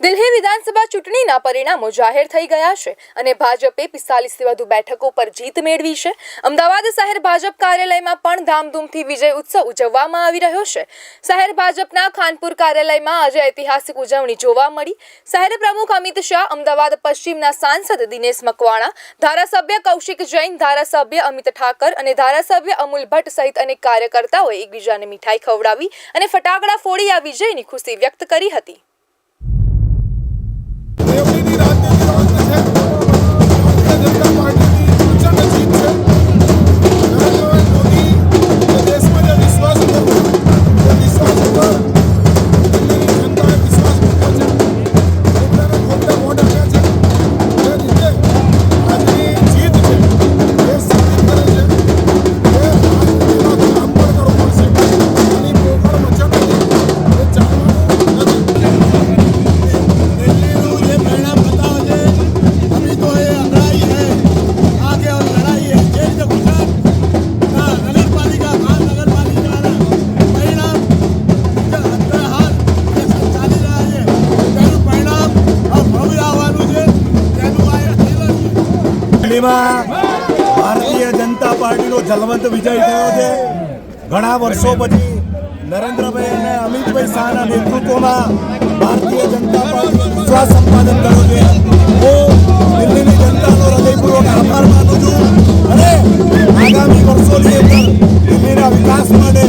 દિલ્હી વિધાનસભા ચૂંટણીના પરિણામો જાહેર થઈ ગયા છે અને ભાજપે પિસ્તાલીસથી વધુ બેઠકો પર જીત મેળવી છે. અમદાવાદ શહેર ભાજપ કાર્યાલયમાં પણ ધામધૂમથી વિજય ઉત્સવ ઉજવવામાં આવી રહ્યો છે. શહેર ભાજપના ખાનપુર કાર્યાલયમાં આજે ઐતિહાસિક ઉજવણી જોવા મળી. શહેર પ્રમુખ અમિત શાહ, અમદાવાદ પશ્ચિમના સાંસદ દિનેશ મકવાણા, ધારાસભ્ય કૌશિક જૈન, ધારાસભ્ય અમિત ઠાકર અને ધારાસભ્ય અમુલ ભટ્ટ સહિત અનેક કાર્યકર્તાઓએ એકબીજાને મીઠાઈ ખવડાવી અને ફટાકડા ફોડી આ વિજયની ખુશી વ્યક્ત કરી હતી. ચૂંટણીમાં ભારતીય જનતા પાર્ટીનો જલવંત વિજય થયો છે. ઘણા વર્ષો પછી નરેન્દ્રભાઈ અને અમિતભાઈ શાહના નેતૃત્વમાં ભારતીય જનતા પાર્ટી વિશ્વાસ સંપાદન કર્યો છે. હું દિલ્હીની જનતાનો હૃદયપૂર્વક આભાર માનું છું. અને આગામી વર્ષોની અંદર દિલ્હીના વિકાસ માટે